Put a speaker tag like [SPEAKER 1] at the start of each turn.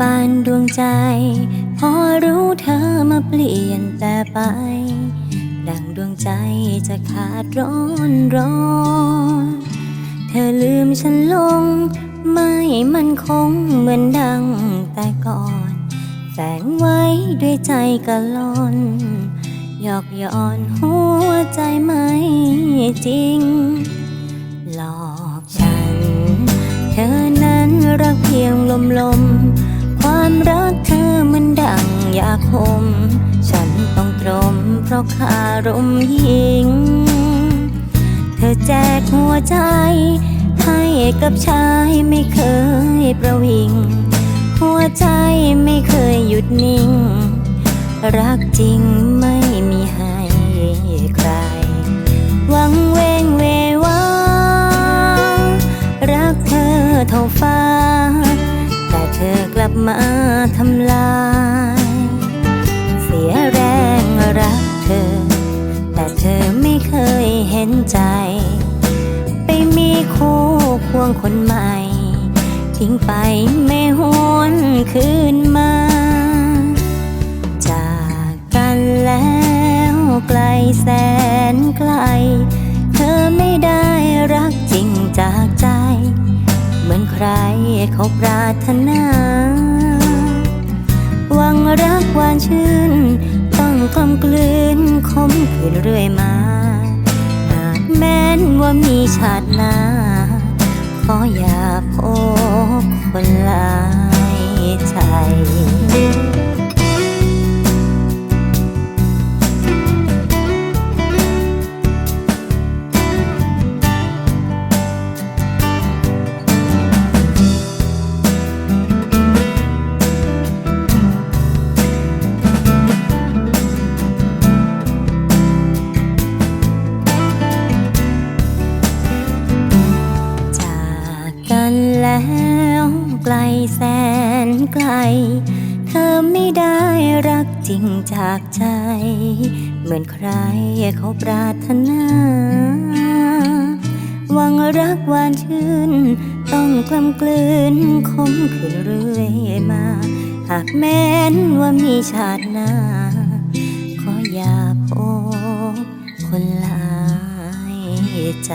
[SPEAKER 1] เคยรักกันปานดวงใจ พอรู้เธอมาเปลี่ยนแต่ไป ดังดวงใจจะขาดร้อนร้อนเธอลืมฉันลง ไม่มันคงเหมือนดังแต่ก่อน แฝงไว้ด้วยใจกะลอนหยอกย้อนหัวใจไม่จริง หลอกฉัน เธอนั้นรักเพียงลมลม ความรักเธอมันดังยาคม ฉันต้องตรมเพราะคารมยิง เธอแจกหัวใจ ให้กับชายไม่เคยประวิง หัวใจไม่เคยหยุดนิ่ง รักจริง ลับมาทำลาย เสียแรงรักเธอ แต่เธอไม่เคยเห็นใจ ไปมีคู่ควงคนใหม่ ทิ้งไปไม่หวนคืนมา จากกันแล้วไกลแสนไกล เธอไม่ได้รักจริงจากใจเหมือนใครเขาปรารถนา รักหวานชื่น ต้องกลมกลืนคมคืนเรื่อยมา หากแม้นว่ามีชาติหน้า ขออย่าพบคนลายใจ แล้วไกลแสนไกล เธอไม่ได้รักจริงจากใจ เหมือนใครเขาปรารถนาหวังรักหวานชื่น ต้องกลำกลืนคมคืนเรื่อยมา หากแม้นว่ามีชาติหน้า ขออย่าพบคนหลายใจ